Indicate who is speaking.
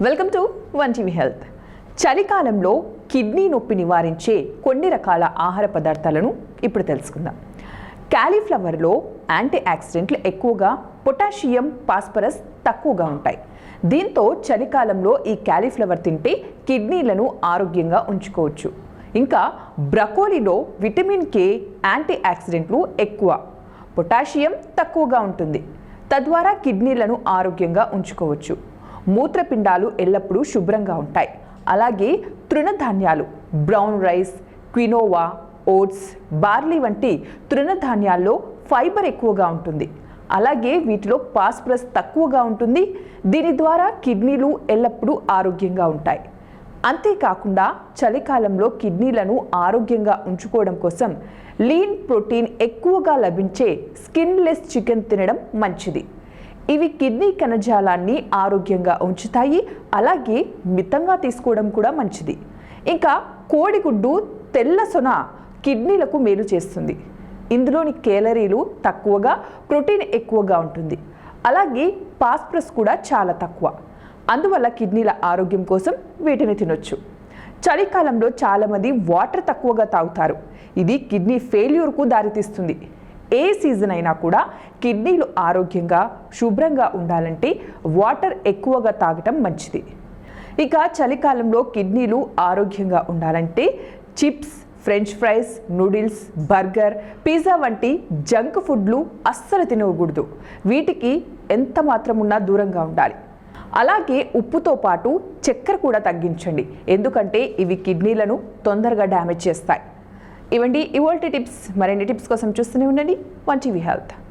Speaker 1: Welcome to one TV health చలికాలంలో kidney నొప్పి నివారించే కొన్ని రకాల ఆహార పదార్థాలను ఇప్పుడు తెలుసుకుందాం. క్యాలీఫ్లవర్లో యాంటీ ఆక్సిడెంట్లు ఎక్కువగా పొటాషియం పాస్పరస్ తక్కువగా ఉంటాయి. దీంతో చలికాలంలో ఈ క్యాలీఫ్లవర్ తింటే కిడ్నీలను ఆరోగ్యంగా ఉంచుకోవచ్చు. ఇంకా బ్రకోలీలో విటమిన్ కే యాంటీ ఆక్సిడెంట్లు ఎక్కువ పొటాషియం తక్కువగా ఉంటుంది. తద్వారా కిడ్నీలను ఆరోగ్యంగా ఉంచుకోవచ్చు. మూత్రపిండాలు ఎల్లప్పుడూ శుభ్రంగా ఉంటాయి. అలాగే తృణధాన్యాలు brown rice quinoa oats barley వంటి తృణధాన్యాల్లో ఫైబర్ ఎక్కువగా ఉంటుంది. అలాగే వీటిలో పాస్ప్రస్ తక్కువగా ఉంటుంది. దీని ద్వారా కిడ్నీలు ఎల్లప్పుడూ ఆరోగ్యంగా ఉంటాయి. అంతేకాకుండా చలికాలంలో కిడ్నీలను ఆరోగ్యంగా ఉంచుకోవడం కోసం లీన్ ప్రోటీన్ ఎక్కువగా లభించే స్కిన్లెస్ చికెన్ తినడం మంచిది. ఇవి కిడ్నీ కణజాలాన్ని ఆరోగ్యంగా ఉంచుతాయి అలాగే మితంగా తీసుకోవడం కూడా మంచిది. ఇంకా కోడిగుడ్డు తెల్ల సొన కిడ్నీలకు మేలు చేస్తుంది. ఇందులోని కేలరీలు తక్కువగా ప్రోటీన్ ఎక్కువగా ఉంటుంది. అలాగే పాస్ప్రస్ కూడా చాలా తక్కువ. అందువల్ల కిడ్నీల ఆరోగ్యం కోసం వీటిని తినొచ్చు. చలికాలంలో చాలామంది వాటర్ తక్కువగా తాగుతారు. ఇది కిడ్నీ ఫెయిల్యూర్కు దారితీస్తుంది. ఏ సీజన్ అయినా కూడా కిడ్నీలు ఆరోగ్యంగా శుభ్రంగా ఉండాలంటే వాటర్ ఎక్కువగా తాగటం మంచిది. ఇక చలికాలంలో కిడ్నీలు ఆరోగ్యంగా ఉండాలంటే chips french fries noodles burger pizza వంటి జంక్ ఫుడ్లు అస్సలు తినకూడదు. వీటికి ఎంత మాత్రం ఉన్నా దూరంగా ఉండాలి. అలాగే ఉప్పుతో పాటు చక్కెర కూడా తగ్గించండి. ఎందుకంటే ఇవి కిడ్నీలను తొందరగా డ్యామేజ్ చేస్తాయి. ఇవండి ఇవాల్టి టిప్స్ మరిన్ని టిప్స్ కోసం చూస్తూనే ఉండండి. One TV health.